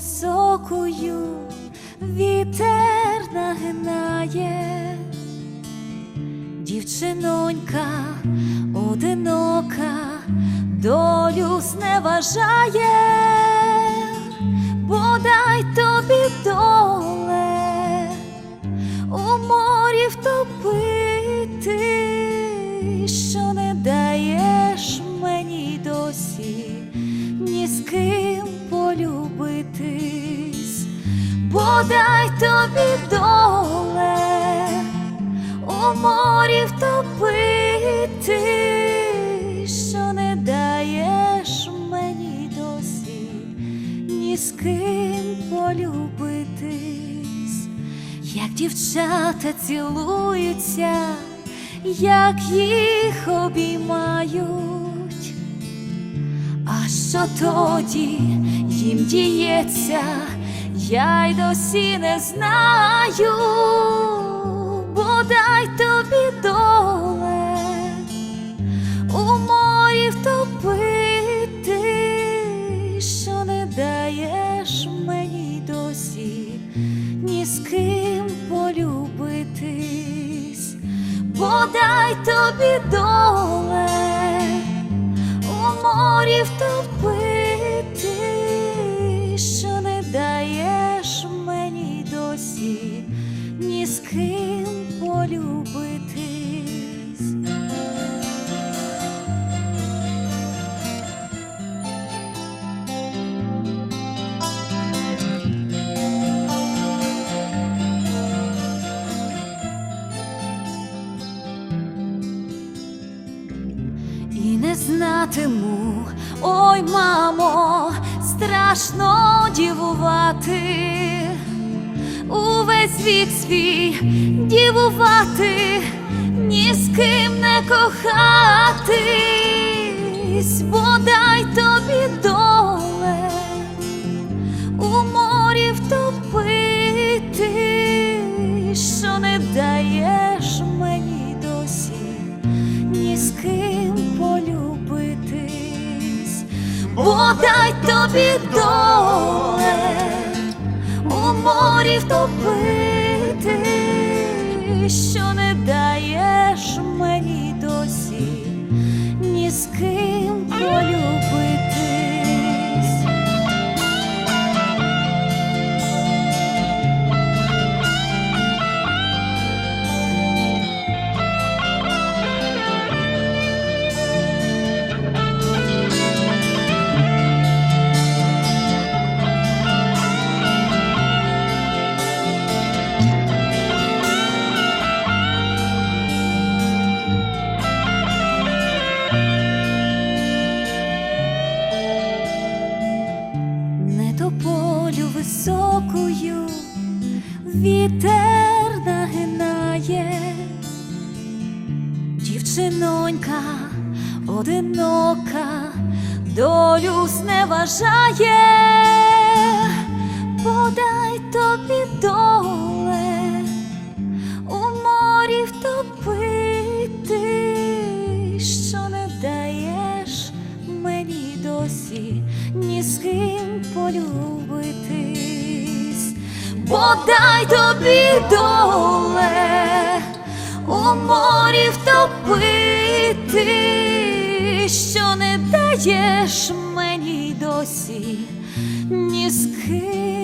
високою вітер нагинає, дівчинонька одинока долю зневажає, бодай тобі доле у морі втопити, що не даєш мені досі ні з ким полюбитись, бодай тобі доле у морі втопити, що не даєш мені досі. Ні з ким полюбитись, як дівчата цілуються, як їх обіймають. Що тоді їм діється, я й досі не знаю, бодай тобі доле у морі втопити, що не даєш мені досі ні з ким полюбитись, бодай тобі доле у морі знатиму, ой, мамо, страшно дівувати, увесь вік свій дівувати, ні з ким не кохатись, бодай тобі доле бодай тобі доле у морі втопити, що не даєш мені досі ні з ким полюбитись. Високою вітер нагинає, дівчинонька одинока долю зневажає, подай тобі доле у морі втопити, що не даєш мені досі ні з ким полюбитись, бодай тобі доле у морі втопити, що не даєш мені досі ні з ким.